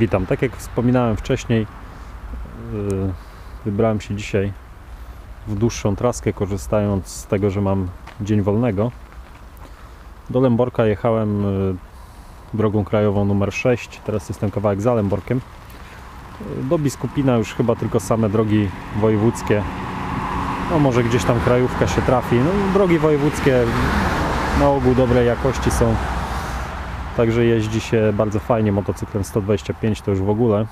Witam. Tak jak wspominałem wcześniej, yy, wybrałem się dzisiaj w dłuższą traskę, korzystając z tego, że mam dzień wolnego. Do Lęborka jechałem yy, drogą krajową numer 6, teraz jestem kawałek za Lęborkiem. Yy, Do Biskupina już chyba tylko same drogi wojewódzkie. No może gdzieś tam krajówka się trafi. No, drogi wojewódzkie na ogół dobrej jakości są. Także jeździ się bardzo fajnie motocyklem 125 to już w ogóle, e,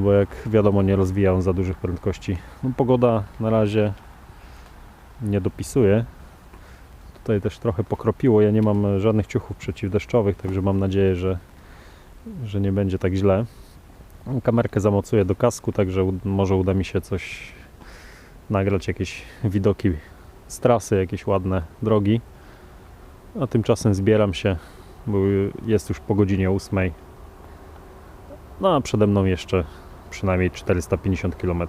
bo jak wiadomo nie rozwijają za dużych prędkości. No, pogoda na razie nie dopisuje. Tutaj też trochę pokropiło. Ja nie mam żadnych ciuchów przeciwdeszczowych, także mam nadzieję, że, że nie będzie tak źle. Kamerkę zamocuję do kasku, także może uda mi się coś nagrać, jakieś widoki z trasy, jakieś ładne drogi. A tymczasem zbieram się bo jest już po godzinie 8. No a przede mną jeszcze przynajmniej 450 km.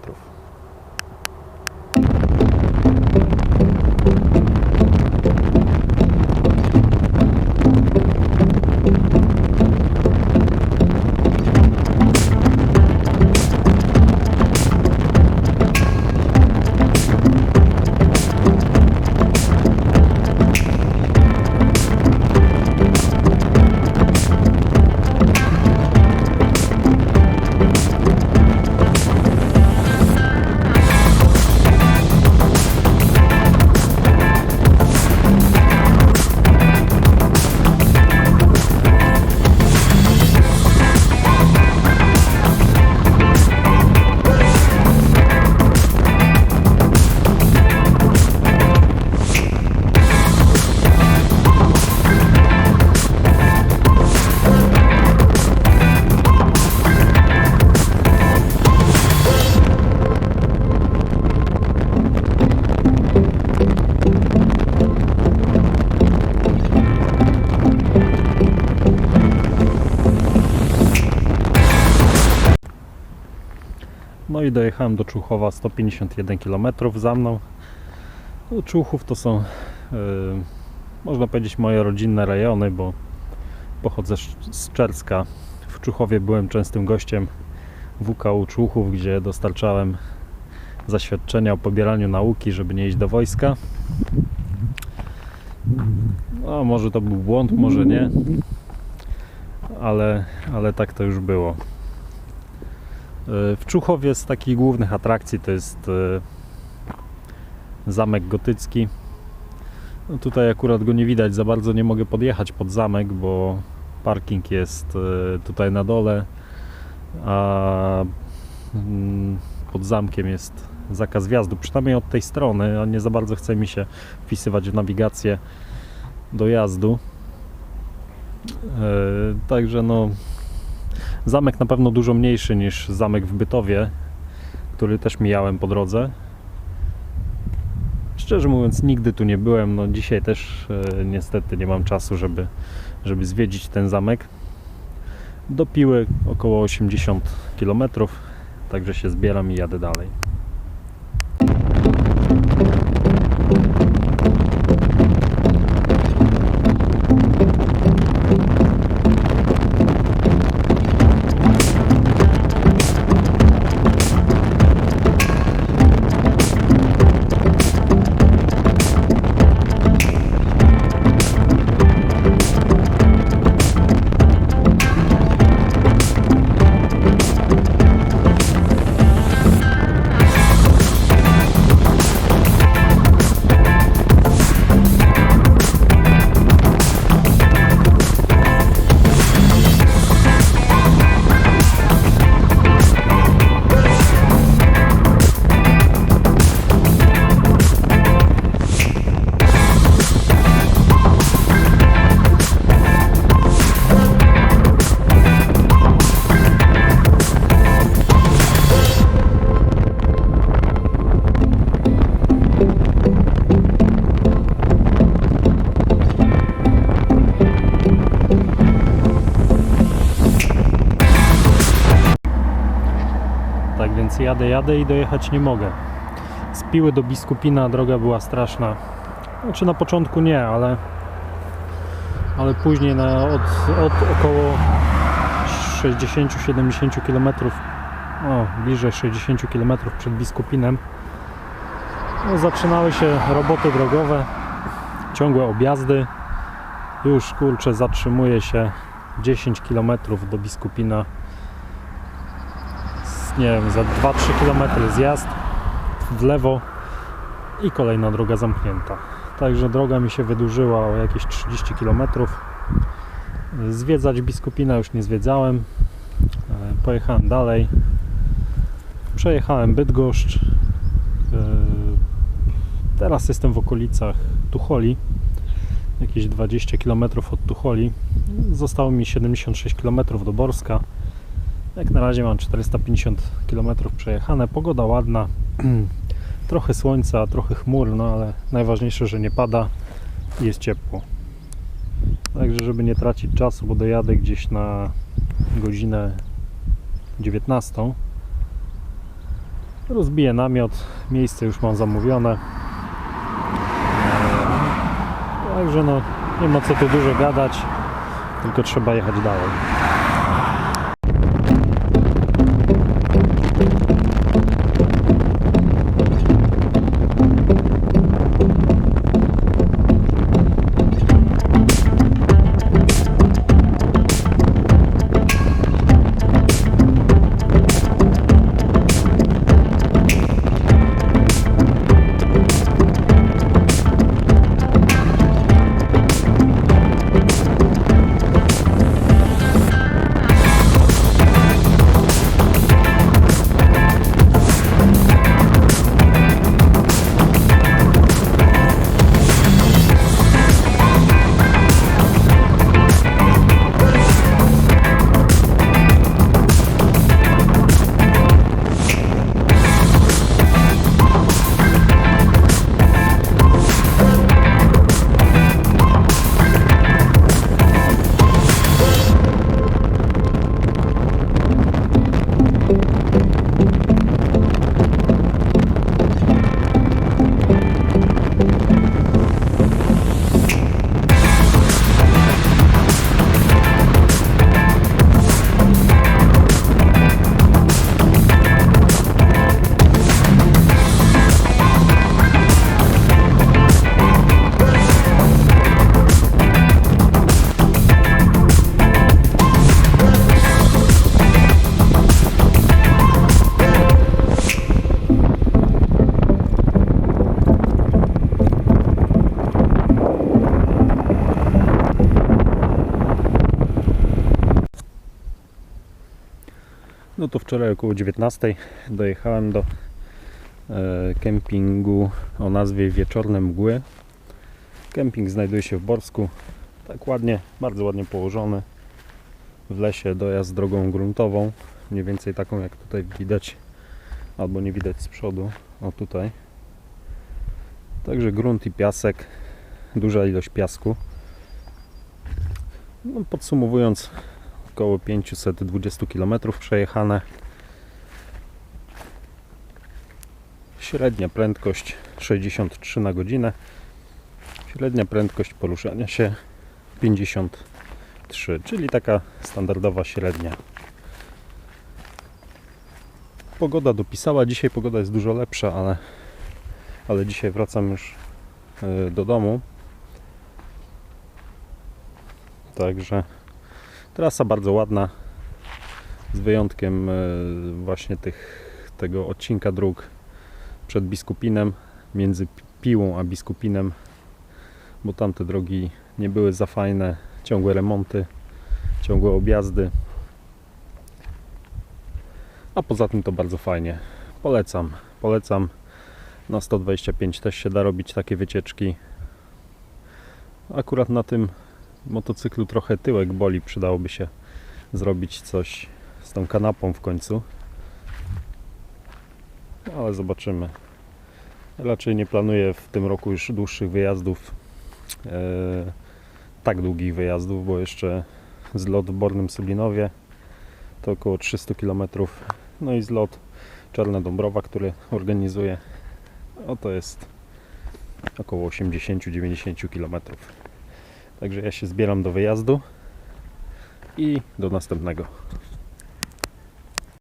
I dojechałem do Człuchowa 151 km za mną. No, Człuchów to są, yy, można powiedzieć, moje rodzinne rejony, bo pochodzę z Czerska. W Człuchowie byłem częstym gościem WKU Człuchów, gdzie dostarczałem zaświadczenia o pobieraniu nauki, żeby nie iść do wojska. No, może to był błąd, może nie, ale, ale tak to już było. W Czuchowie z takich głównych atrakcji to jest e, zamek gotycki. No tutaj akurat go nie widać, za bardzo nie mogę podjechać pod zamek, bo parking jest e, tutaj na dole, a mm, pod zamkiem jest zakaz wjazdu, przynajmniej od tej strony, a nie za bardzo chce mi się wpisywać w nawigację dojazdu. E, Także no Zamek na pewno dużo mniejszy niż zamek w Bytowie, który też mijałem po drodze. Szczerze mówiąc, nigdy tu nie byłem. No dzisiaj też e, niestety nie mam czasu, żeby, żeby zwiedzić ten zamek. Do Piły około 80 km, także się zbieram i jadę dalej. Więc jadę, jadę i dojechać nie mogę. Z Piły do Biskupina droga była straszna. Znaczy na początku nie, ale, ale później na, od, od około 60-70 km, o bliżej 60 km przed Biskupinem, no, zaczynały się roboty drogowe, ciągłe objazdy. Już kurczę, zatrzymuje się 10 km do Biskupina. Nie wiem, za 2-3 km zjazd w lewo i kolejna droga zamknięta. Także droga mi się wydłużyła o jakieś 30 km. Zwiedzać Biskupina już nie zwiedzałem. E, Pojechałem dalej. Przejechałem Bydgoszcz. E, Teraz jestem w okolicach Tucholi. Jakieś 20 km od Tucholi. Zostało mi 76 km do Borska. Jak na razie mam 450 km przejechane. Pogoda ładna. trochę słońca, trochę chmur, no ale najważniejsze, że nie pada i jest ciepło. Także, żeby nie tracić czasu, bo dojadę gdzieś na godzinę 19. Rozbiję namiot, miejsce już mam zamówione. Także no, nie ma co tu dużo gadać, tylko trzeba jechać dalej. Wczoraj około 19 dojechałem do e, kempingu o nazwie Wieczorne Mgły. Kemping znajduje się w Borsku. Tak ładnie, bardzo ładnie położony. W lesie dojazd drogą gruntową. Mniej więcej taką jak tutaj widać, albo nie widać z przodu. O tutaj. Także grunt i piasek. Duża ilość piasku. No, podsumowując, około 520 km przejechane. Średnia prędkość 63 na godzinę. Średnia prędkość poruszania się 53, czyli taka standardowa średnia. Pogoda dopisała. Dzisiaj pogoda jest dużo lepsza, ale, ale dzisiaj wracam już e, do domu. Także Trasa bardzo ładna, z wyjątkiem e, właśnie tych, tego odcinka dróg przed Biskupinem, między Pi- Piłą a Biskupinem, bo tamte drogi nie były za fajne, ciągłe remonty, ciągłe objazdy. A poza tym to bardzo fajnie. Polecam, polecam. Na 125 też się da robić takie wycieczki. Akurat na tym motocyklu trochę tyłek boli, przydałoby się zrobić coś z tą kanapą w końcu. No, ale zobaczymy. Raczej nie planuję w tym roku już dłuższych wyjazdów. E, tak długich wyjazdów, bo jeszcze zlot w Bornym Sublinowie to około 300 km. No i zlot Czarna Dąbrowa, który organizuję, no to jest około 80-90 km. Także ja się zbieram do wyjazdu i do następnego.